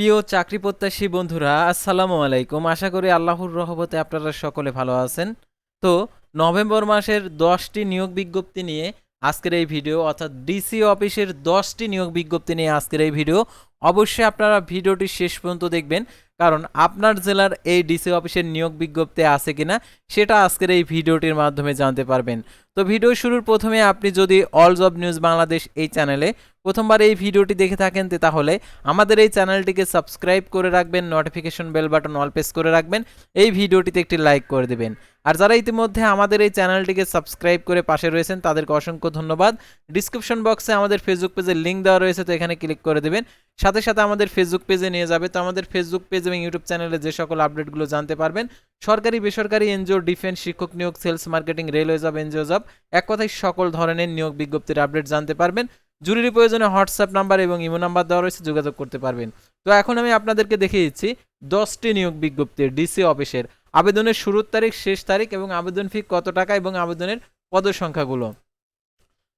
প্রিয় চাকরি প্রত্যাশী বন্ধুরা, আসসালামু আলাইকুম। আশা করি আল্লাহর রহমতে আপনারা সকলে ভালো আছেন। তো নভেম্বর মাসের দশটি নিয়োগ বিজ্ঞপ্তি নিয়ে আজকের এই ভিডিও, অর্থাৎ ডিসি অফিসের দশটি নিয়োগ বিজ্ঞপ্তি নিয়ে আজকের এই ভিডিও। অবশ্যই আপনারা ভিডিওটি শেষ পর্যন্ত দেখবেন, কারণ আপনার জেলার এই ডিসি অফিসের নিয়োগ বিজ্ঞপ্তি আছে কিনা, সেটা আজকের এই ভিডিওটির মাধ্যমে জানতে পারবেন। তো ভিডিও শুরুর প্রথমে আপনি যদি অল জব নিউজ বাংলাদেশ এই চ্যানেলে প্রথমবার এই ভিডিওটি দেখে থাকেন তাহলে আমাদের এই চ্যানেলটিকে সাবস্ক্রাইব করে রাখবেন notification bell button all press করে রাখবেন, এই ভিডিওটিতে একটি লাইক করে দেবেন। আর যারা ইতিমধ্যে আমাদের এই চ্যানেলটিকে সাবস্ক্রাইব করে পাশে রয়েছেন, তাদেরকে অসংখ্য ধন্যবাদ। ডিসক্রিপশন বক্সে আমাদের ফেসবুক পেজের লিঙ্ক দেওয়া রয়েছে, তো এখানে ক্লিক করে দেবেন। সাথে সাথে আমাদের ফেসবুক পেজে নিয়ে যাবে, তো আমাদের ফেসবুক পেজ এবং ইউটিউব চ্যানেলে যে সকল আপডেটগুলো জানতে পারবেন, সরকারি, বেসরকারি এনজিও ডিফেন্স শিক্ষক নিয়োগ sales marketing railway job NGO job এক কথায় সকল ধরনের নিয়োগ বিজ্ঞপ্তির আপডেট জানতে পারবেন। জরুরি প্রয়োজনে হোয়াটসঅ্যাপ নাম্বার এবং ইমো নাম্বার দেওয়া রয়েছে, যোগাযোগ করতে পারবেন। তো এখন আমি আপনাদেরকে দেখিয়ে দিচ্ছি, দশটি নিয়োগ বিজ্ঞপ্তির ডিসি অফিসের আবেদনের শুরুর তারিখ, শেষ তারিখ এবং আবেদন ফি কত টাকা এবং আবেদনের পদ সংখ্যাগুলো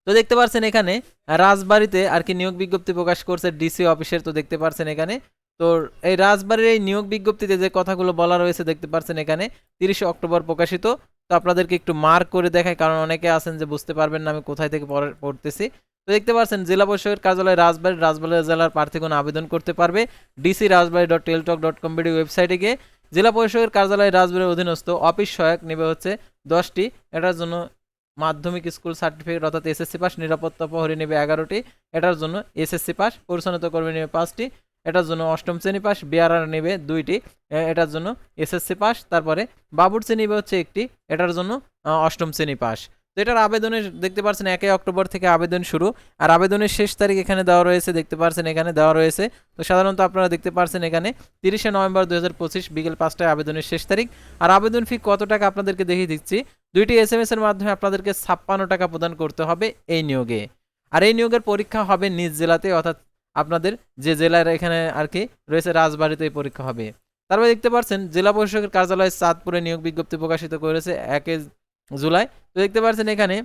তো দেখতে পাচ্ছেন এখানে, রাজবাড়িতে আর কি নিয়োগ বিজ্ঞপ্তি প্রকাশ করছে ডিসি অফিসের, তো দেখতে পাচ্ছেন এখানে। তো এই রাজবাড়ির এই নিয়োগ বিজ্ঞপ্তিতে যে কথাগুলো বলা রয়েছে দেখতে পাচ্ছেন এখানে, তিরিশে অক্টোবর প্রকাশিত। তো আপনাদেরকে একটু মার্ক করে দেখায়, কারণ অনেকে আছেন যে বুঝতে পারবেন না আমি কোথায় থেকে পড়ে- পড়তেছি। তো দেখতে পাচ্ছেন জেলা পরিষদের কার্যালয় রাজবাড়ী রাজবাড়ী জেলার প্রার্থীগণ আবেদন করতে পারবে। DC Rajbari dot Teletalk dot com ওয়েবসাইটে গিয়ে জেলা পরিষদের কার্যালয় রাজবাড়ির অধীনস্থ অফিস সহায়ক নেবে হচ্ছে দশটি। এটার জন্য মাধ্যমিক স্কুল সার্টিফিকেট অর্থাৎ এসএসসি পাস, নিরাপত্তা প্রহরী নেবে এগারোটি। এটার জন্য এসএসসি পাস পরিচালিত কর্মী নেবে পাঁচটি। এটার জন্য অষ্টম শ্রেণি পাস, বিআরআর নেবে দুইটি। এটার জন্য এসএসসি পাস, তারপরে বাবুর শ্রেণি নেবে হচ্ছে একটি। এটার জন্য অষ্টম শ্রেণি পাস। এটার আবেদনের, দেখতে পাচ্ছেন একই অক্টোবর থেকে আবেদন শুরু। আর আবেদনের শেষ তারিখ এখানে দেওয়া রয়েছে, দেখতে পাচ্ছেন এখানে দেওয়া রয়েছে। তো সাধারণত আপনারা দেখতে পাচ্ছেন এখানে তিরিশে নভেম্বর দু হাজার পঁচিশ বিকেল পাঁচটায় আবেদনের শেষ তারিখ। আর আবেদন ফি কত টাকা আপনাদেরকে দেখিয়ে দিচ্ছি। দুইটি এস এম এর মাধ্যমে আপনাদেরকে ছাপ্পান্ন টাকা প্রদান করতে হবে এই নিয়োগে। আর এই নিয়োগের পরীক্ষা হবে নিজ জেলাতে, অর্থাৎ আপনাদের যে জেলার এখানে আর কি রয়েছে রাজবাড়িতে পরীক্ষা হবে। তারপরে দেখতে পাচ্ছেন জেলা পরিষদের কার্যালয় চাঁদপুরে নিয়োগ বিজ্ঞপ্তি প্রকাশিত করেছে। একে জুলাই। তো দেখতে পাচ্ছেন এখানে,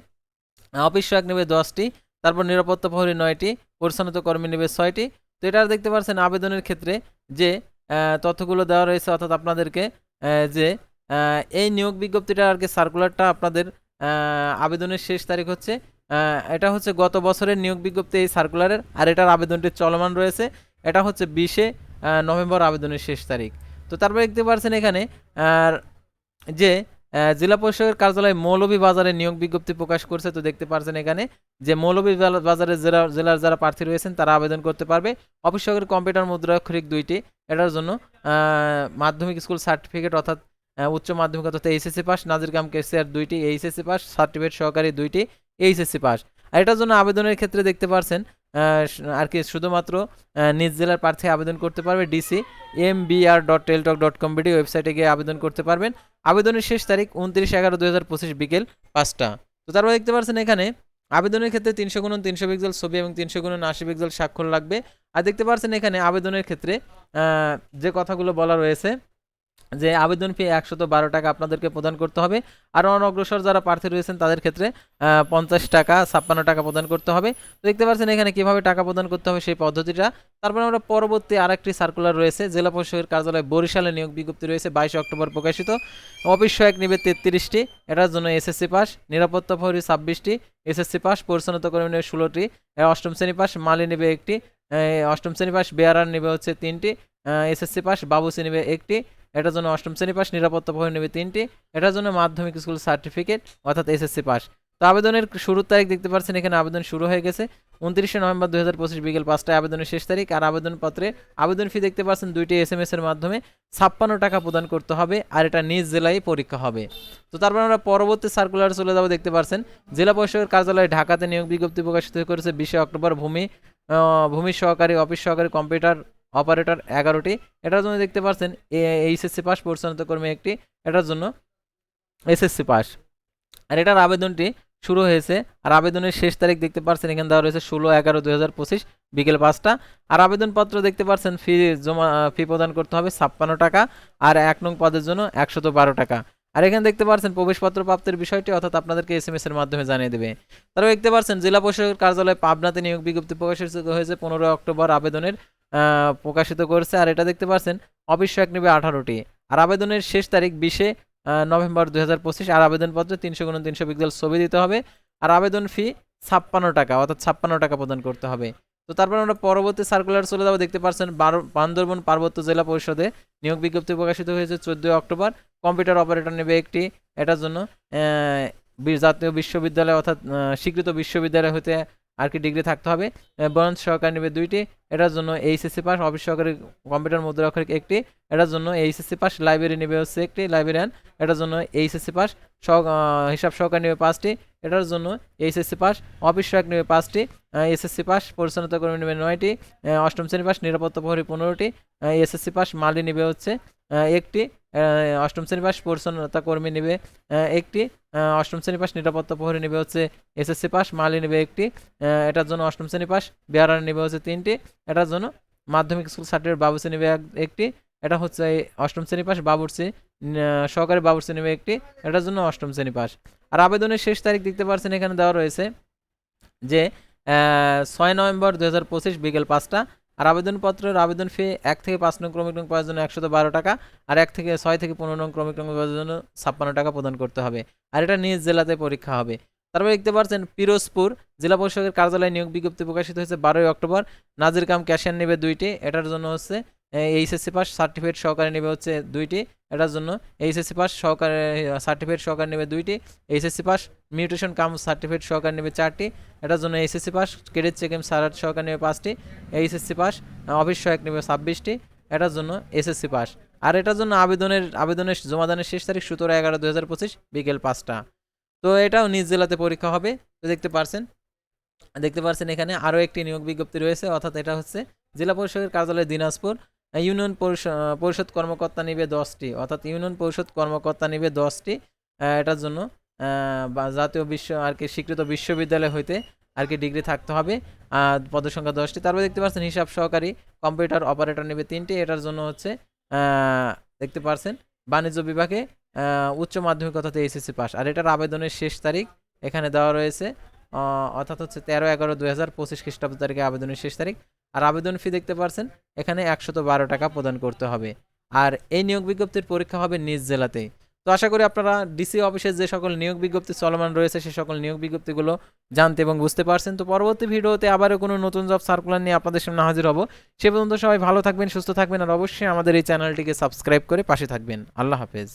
অফিস সহায়ক নেবে দশটি, তারপর নিরাপত্তা প্রহরী নয়টি পরিচ্ছন্নতা কর্মী নেবে ছয়টি। তো এটা দেখতে পাচ্ছেন আবেদনের ক্ষেত্রে যে তথ্যগুলো দেওয়া রয়েছে অর্থাৎ আপনাদেরকে যে এই নিয়োগ বিজ্ঞপ্তিটা আর কি সার্কুলারটা আপনাদের আবেদনের শেষ তারিখ হচ্ছে এটা হচ্ছে গত বছরের নিয়োগ বিজ্ঞপ্তি এই সার্কুলারের আর এটার আবেদনটি চলমান রয়েছে। এটা হচ্ছে বিশে নভেম্বর আবেদনের শেষ তারিখ। তো তারপরে দেখতে পাচ্ছেন এখানে, আর যে জেলা পরিষদের কার্যালয় মৌলভী বাজারে নিয়োগ বিজ্ঞপ্তি প্রকাশ করছে। তো দেখতে পারছেন এখানে যে মৌলভী বাজারে জেলা, জেলার যারা প্রার্থী রয়েছেন, তারা আবেদন করতে পারবে। অফিস সহকারী কম্পিউটার মুদ্রাক্ষরিক দুইটি, এটার জন্য মাধ্যমিক স্কুল সার্টিফিকেট অর্থাৎ উচ্চ মাধ্যমিক অর্থাৎ এইচএসসি পাস, নাজির কাম কেসিআর দুইটি, এইচএসসি পাস, সার্টিফিকেট সহকারী দুইটি, এইচএসসি পাস। আর এটার জন্য আবেদনের ক্ষেত্রে দেখতে পারছেন আর কি শুধুমাত্র নিজ জেলার প্রার্থী আবেদন করতে পারবে DC M BR dot Teletalk dot com BD ওয়েবসাইটে গিয়ে আবেদন করতে পারবেন। আবেদনের শেষ তারিখ উনত্রিশ এগারো দুই হাজার পঁচিশ বিকেল পাঁচটা। তো তারপর দেখতে পারছেন এখানে, আবেদনের ক্ষেত্রে তিনশো গুণন তিনশো পিক্সেল ছবি এবং তিনশো গুণন আশি পিক্সেল স্বাক্ষর লাগবে। আর দেখতে পারছেন এখানে আবেদনের ক্ষেত্রে যে কথাগুলো বলা রয়েছে যে আবেদন ফি একশত বারো টাকা আপনাদেরকে প্রদান করতে হবে। আর অনগ্রসর যারা প্রার্থী রয়েছেন, তাদের ক্ষেত্রে পঞ্চাশ টাকা, ছাপ্পান্ন টাকা প্রদান করতে হবে। তো দেখতে পাচ্ছেন এখানে কীভাবে টাকা প্রদান করতে হবে সেই পদ্ধতিটা। তারপরে আমরা পরবর্তী আরেকটি সার্কুলার রয়েছে, জেলা পরিষদের কার্যালয় বরিশালে নিয়োগ বিজ্ঞপ্তি রয়েছে, বাইশে অক্টোবর প্রকাশিত। অফিস সহায়ক নিবে তেত্রিশটি, এটার জন্য এসএসসি পাস, নিরাপত্তা প্রহরী ছাব্বিশটি, এসএসসি পাস পরিচ্ছন্নতা কর্মী নেবে ষোলোটি অষ্টম শ্রেণি পাস, মালি নেবে একটি অষ্টম শ্রেণি পাস, বেয়ারার নেবে হচ্ছে তিনটি এসএসসি পাস, বাবুসি নেবে একটি এটার জন্য অষ্টম শ্রেণি পাস, নিরাপত্তা প্রহরী নেবে তিনটি। এটার জন্য মাধ্যমিক স্কুল সার্টিফিকেট, অর্থাৎ এসএসসি পাস। তো আবেদনের শুরুর তারিখ দেখতে পাচ্ছেন, এখানে আবেদন শুরু হয়ে গেছে। উনত্রিশে নভেম্বর দু হাজার পঁচিশ বিকেল পাঁচটায় আবেদনের শেষ তারিখ আর আবেদনপত্রে আবেদন ফি দেখতে পাচ্ছেন দুইটি এস এম এর মাধ্যমে ছাপ্পান্ন টাকা প্রদান করতে হবে আর এটা নিজ জেলায় পরীক্ষা হবে। তো তারপর আমরা পরবর্তী সার্কুলার চলে যাব, দেখতে পাচ্ছেন, জেলা পরিষদের কার্যালয়ে ঢাকাতে নিয়োগ বিজ্ঞপ্তি প্রকাশিত করেছে বিশে অক্টোবর, ভূমি ভূমি সহকারী, অফিস সহকারী কম্পিউটার অপারেটর এগারোটি। এটার জন্য দেখতে পাচ্ছেন এইচএসসি পাস পরিচালিত কর্মী একটি। এটার জন্য এসএসসি পাস। আর এটার আবেদনটি শুরু হয়েছে। আর আবেদনের শেষ তারিখ দেখতে পাচ্ছেন, এখানে দেওয়া রয়েছে ষোলো এগারো দুই হাজার পঁচিশ, বিকেল পাঁচটা। আর আবেদনপত্র দেখতে পাচ্ছেন, ফি জমা, ফি প্রদান করতে হবে ছাপ্পান্ন টাকা। আর এক নং পদের জন্য একশত বারো টাকা। আর এখানে দেখতে পাচ্ছেন, প্রবেশপত্র প্রাপ্তির বিষয়টি অর্থাৎ আপনাদেরকে এস এম এর মাধ্যমে জানিয়ে দেবে। তারপর দেখতে পাচ্ছেন, জেলা পরিষদের কার্যালয় পাবনাতে নিয়োগ বিজ্ঞপ্তি প্রকাশিত হয়েছে। পনেরোই অক্টোবর আবেদনের প্রকাশিত করছে। আর এটা দেখতে পাচ্ছেন সহায়ক নেবে আঠারোটি। আর আবেদনের শেষ তারিখ বিশে নভেম্বর দুই পঁচিশ। আর আবেদনপত্র তিনশো গুণ তিনশো পিক্সেল ছবি দিতে হবে। আর আবেদন ফি ছাপ্পান্ন টাকা, অর্থাৎ ছাপ্পান্ন টাকা প্রদান করতে হবে। তো তারপর আমরা পরবর্তী সার্কুলার চলে যাব। দেখতে পাচ্ছেন বান্দরবন পার্বত্য জেলা পরিষদে নিয়োগ বিজ্ঞপ্তি প্রকাশিত হয়েছে চোদ্দোই অক্টোবর। কম্পিউটার অপারেটর নেবে একটি। এটার জন্য জাতীয় বিশ্ববিদ্যালয় অর্থাৎ স্বীকৃত বিশ্ববিদ্যালয় হতে আর কি ডিগ্রি থাকতে হবে। বরঞ্চ সহকারী নেবে দুইটি, এটার জন্য এইচএসসি পাস অফিস সহকারী কম্পিউটার মুদ্রা অক্ষরিক একটি, এটার জন্য এইচএসসি পাস লাইব্রেরি নেবে হচ্ছে একটি লাইব্রেরিয়ান এটার জন্য এইচএসসি পাস হিসাব সহকারী নেবে পাঁচটি, এটার জন্য এইচএসসি পাস অফিস সহায়ক নেবে পাঁচটি এসএসসি পাস পরিচ্ছন্নতা কর্মী নেবে নয়টি অষ্টম শ্রেণি পাস নিরাপত্তা প্রহরী পনেরোটি এসএসসি পাস মালি নেবে হচ্ছে একটি অষ্টম শ্রেণি পাস পরিচ্ছন্নতা কর্মী নেবে একটি অষ্টম শ্রেণি পাস নিরাপত্তা প্রহরী নেবে হচ্ছে এসএসসি পাস মালি নেবে একটি এটার জন্য অষ্টম শ্রেণি পাস বিহারার নেবে হচ্ছে তিনটি, এটার জন্য মাধ্যমিক স্কুল সার্টিফিকেট বাবুসি নেবে একটি, এটা হচ্ছে অষ্টম শ্রেণি পাস বাবুরসি সহকারী বাবুরসি নেবে একটি, এটার জন্য অষ্টম শ্রেণি পাস আর আবেদনের শেষ তারিখ দেখতে পাচ্ছেন এখানে দেওয়া রয়েছে যে ছয় নভেম্বর দু হাজার পঁচিশ বিকেল পাঁচটা আর আবেদনপত্রের আবেদন ফি এক থেকে পাঁচ নং ক্রমিক নং পাওয়ার জন্য একশত বারো টাকা আর এক থেকে ছয় থেকে পনেরো নং ক্রমিক নং পাওয়ার জন্য ছাপ্পান্ন টাকা প্রদান করতে হবে। আর এটা নিজ জেলাতে পরীক্ষা হবে। তারপর দেখতে পাচ্ছেন, পিরোজপুর জেলা পরিষদের কার্যালয়ে নিয়োগ বিজ্ঞপ্তি প্রকাশিত হয়েছে বারোই অক্টোবর। নাজির কাম ক্যাশিয়ার নেবে দুইটি। এটার জন্য হচ্ছে এইচএসসি পাস সার্টিফিকেট সহকারে নেবে হচ্ছে দুইটি। এটার জন্য এইচএসসি পাস সহকারে সার্টিফিকেট সহকারে নেবে দুইটি। HSC pass mutation cum certificate সহকারে নেবে চারটি। এটার জন্য এইচএসসি পাস ক্রেডিট চেক সারাট সহকারে নেবে পাঁচটি। এইচএসসি পাস অফিস সহায়ক নেবে ছাব্বিশটি। এটার জন্য এসএসসি পাস আর এটার জন্য আবেদনের আবেদনের জমাদানের শেষ তারিখ সতেরো এগারো দু হাজার পঁচিশ, বিকেল পাঁচটা। তো এটাও নিজ জেলাতে পরীক্ষা হবে, তো দেখতে পারছেন। দেখতে পারছেন এখানে আরও একটি নিয়োগ বিজ্ঞপ্তি রয়েছে, অর্থাৎ এটা হচ্ছে জেলা পরিষদের কার্যালয় দিনাজপুর। ইউনিয়ন পরিষ- পরিষদ কর্মকর্তা নিবে দশটি, অর্থাৎ ইউনিয়ন পরিষদ কর্মকর্তা নিবে দশটি এটার জন্য জাতীয় বিশ্ব, আর কি স্বীকৃত বিশ্ববিদ্যালয় হইতে আর কি ডিগ্রি থাকতে হবে পদের সংখ্যা দশটি। তারপরে দেখতে পাচ্ছেন হিসাব সহকারী কম্পিউটার অপারেটর নেবে তিনটি, এটার জন্য হচ্ছে দেখতে পাচ্ছেন বাণিজ্য বিভাগে উচ্চ মাধ্যমিক অর্থাৎ এইচএসসি পাস। আর এটার আবেদনের শেষ তারিখ এখানে দেওয়া রয়েছে অর্থাৎ হচ্ছে তেরো এগারো দুই হাজার পঁচিশ খ্রিস্টাব্দ তারিখে আবেদনের শেষ তারিখ। আর আবেদন ফি দেখতে পারছেন, এখানে একশত বারো টাকা প্রদান করতে হবে। আর এই নিয়োগ বিজ্ঞপ্তির পরীক্ষা হবে নিজ জেলাতে। তো আশা করি আপনারা ডিসি অফিসের যে সকল নিয়োগ বিজ্ঞপ্তি চলমান রয়েছে, সে সকল নিয়োগ বিজ্ঞপ্তিগুলো জানতে এবং বুঝতে পারছেন। তো পরবর্তী ভিডিওতে আবারও কোনো নতুন জব সার্কুলার নিয়ে আপনাদের সামনে হাজির হব। সে পর্যন্ত সবাই ভালো থাকবেন, সুস্থ থাকবেন, আর অবশ্যই আমাদের এই চ্যানেলটিকে সাবস্ক্রাইব করে পাশে থাকবেন। আল্লাহ হাফেজ।